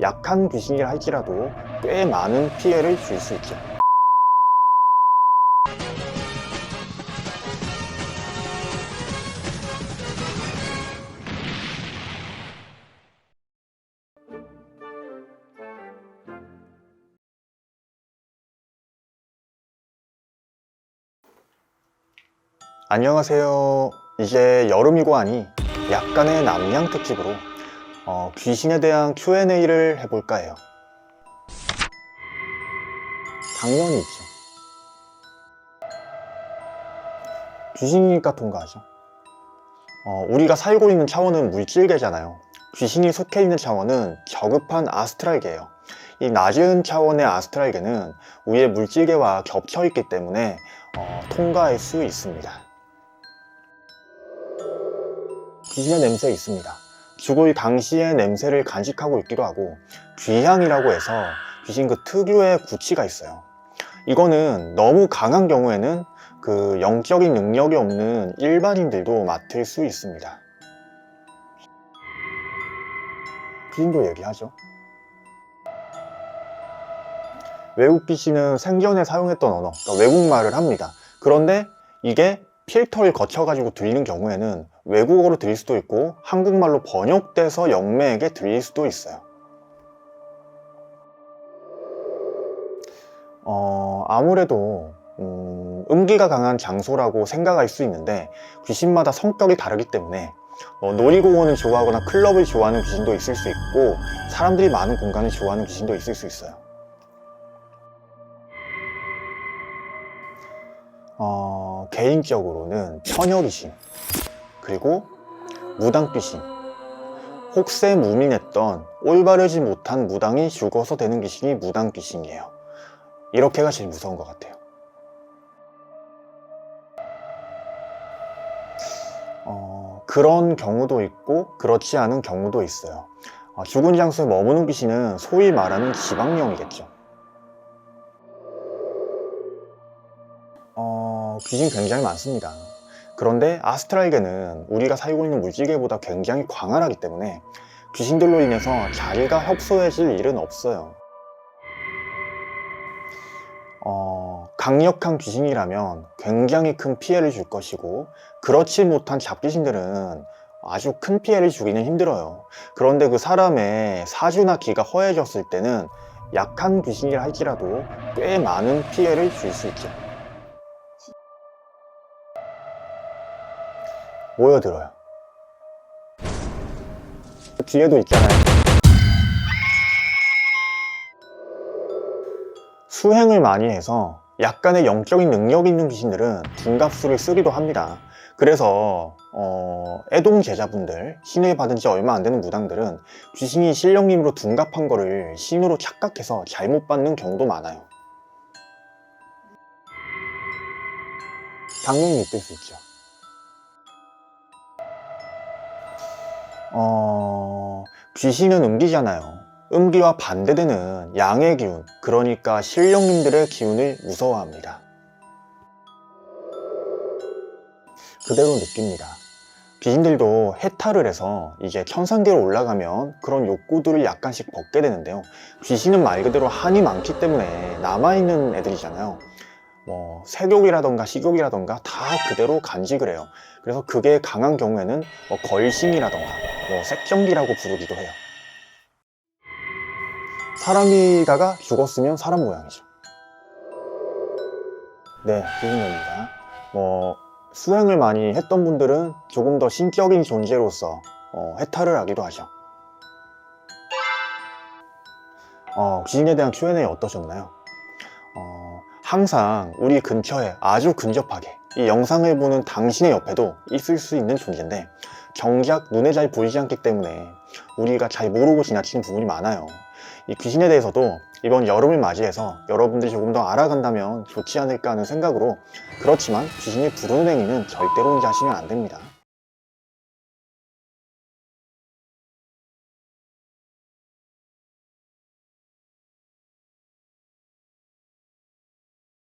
약한 귀신이라 할지라도 꽤 많은 피해를 줄 수 있죠. 안녕하세요. 이제 여름이고 하니 약간의 남양 특집으로 어, 귀신에 대한 Q&A를 해볼까 해요. 당연히 있죠. 귀신이니까 통과하죠. 어, 우리가 살고 있는 차원은 물질계잖아요. 귀신이 속해 있는 차원은 저급한 아스트랄계예요. 이 낮은 차원의 아스트랄계는 위의 물질계와 겹쳐 있기 때문에 어, 통과할 수 있습니다. 귀신의 냄새 있습니다. 죽을 당시의 냄새를 간직하고 있기도 하고 귀향이라고 해서 귀신 그 특유의 구취가 있어요. 이거는 너무 강한 경우에는 그 영적인 능력이 없는 일반인들도 맡을 수 있습니다. 귀신도 얘기하죠. 외국 귀신은 생전에 사용했던 언어, 그러니까 외국말을 합니다. 그런데 이게 필터를 거쳐가지고 들리는 경우에는 외국어로 들릴 수도 있고 한국말로 번역돼서 영매에게 들릴 수도 있어요. 어, 아무래도 음, 음기가 강한 장소라고 생각할 수 있는데 귀신마다 성격이 다르기 때문에 어, 놀이공원을 좋아하거나 클럽을 좋아하는 귀신도 있을 수 있고 사람들이 많은 공간을 좋아하는 귀신도 있을 수 있어요. 어, 개인적으로는 처녀 귀신 그리고 무당 귀신 혹세 무민했던 올바르지 못한 무당이 죽어서 되는 귀신이 무당 귀신이에요. 이렇게가 제일 무서운 것 같아요. 어, 그런 경우도 있고 그렇지 않은 경우도 있어요. 어, 죽은 장소에 머무는 귀신은 소위 말하는 지방령이겠죠. 어, 귀신 굉장히 많습니다. 그런데 아스트랄계는 우리가 살고 있는 물질계보다 굉장히 광활하기 때문에 귀신들로 인해서 자리가 협소해질 일은 없어요. 어, 강력한 귀신이라면 굉장히 큰 피해를 줄 것이고 그렇지 못한 잡귀신들은 아주 큰 피해를 주기는 힘들어요. 그런데 그 사람의 사주나 기가 허해졌을 때는 약한 귀신이라 할지라도 꽤 많은 피해를 줄 수 있죠. 모여들어요. 뒤에도 있잖아요. 수행을 많이 해서 약간의 영적인 능력 있는 귀신들은 둔갑수를 쓰기도 합니다. 그래서 어, 애동 제자분들, 신을 받은 지 얼마 안 되는 무당들은 귀신이 신령님으로 둔갑한 거를 신으로 착각해서 잘못 받는 경우도 많아요. 당연히 있을 수 있죠. 귀신은 음기잖아요. 음기와 반대되는 양의 기운, 그러니까 신령님들의 기운을 무서워합니다. 그대로 느낍니다. 귀신들도 해탈을 해서 이제 천상계로 올라가면 그런 욕구들을 약간씩 벗게 되는데요. 귀신은 말 그대로 한이 많기 때문에 남아있는 애들이잖아요. 뭐, 색욕이라던가 식욕이라던가 다 그대로 간직을 해요. 그래서 그게 강한 경우에는 뭐 걸신이라던가 뭐 색정기라고 부르기도 해요. 사람이다가 죽었으면 사람 모양이죠. 네, 기준입니다. 뭐 수행을 많이 했던 분들은 조금 더 신격인 존재로서 어, 해탈을 하기도 하죠. 어, 귀신에 대한 Q&A 어떠셨나요? 어, 항상 우리 근처에 아주 근접하게 이 영상을 보는 당신의 옆에도 있을 수 있는 존재인데 정작 눈에 잘 보이지 않기 때문에 우리가 잘 모르고 지나치는 부분이 많아요. 이 귀신에 대해서도 이번 여름을 맞이해서 여러분들이 조금 더 알아간다면 좋지 않을까 하는 생각으로 그렇지만 귀신이 부르는 행위는 절대로 혼자 하시면 안 됩니다.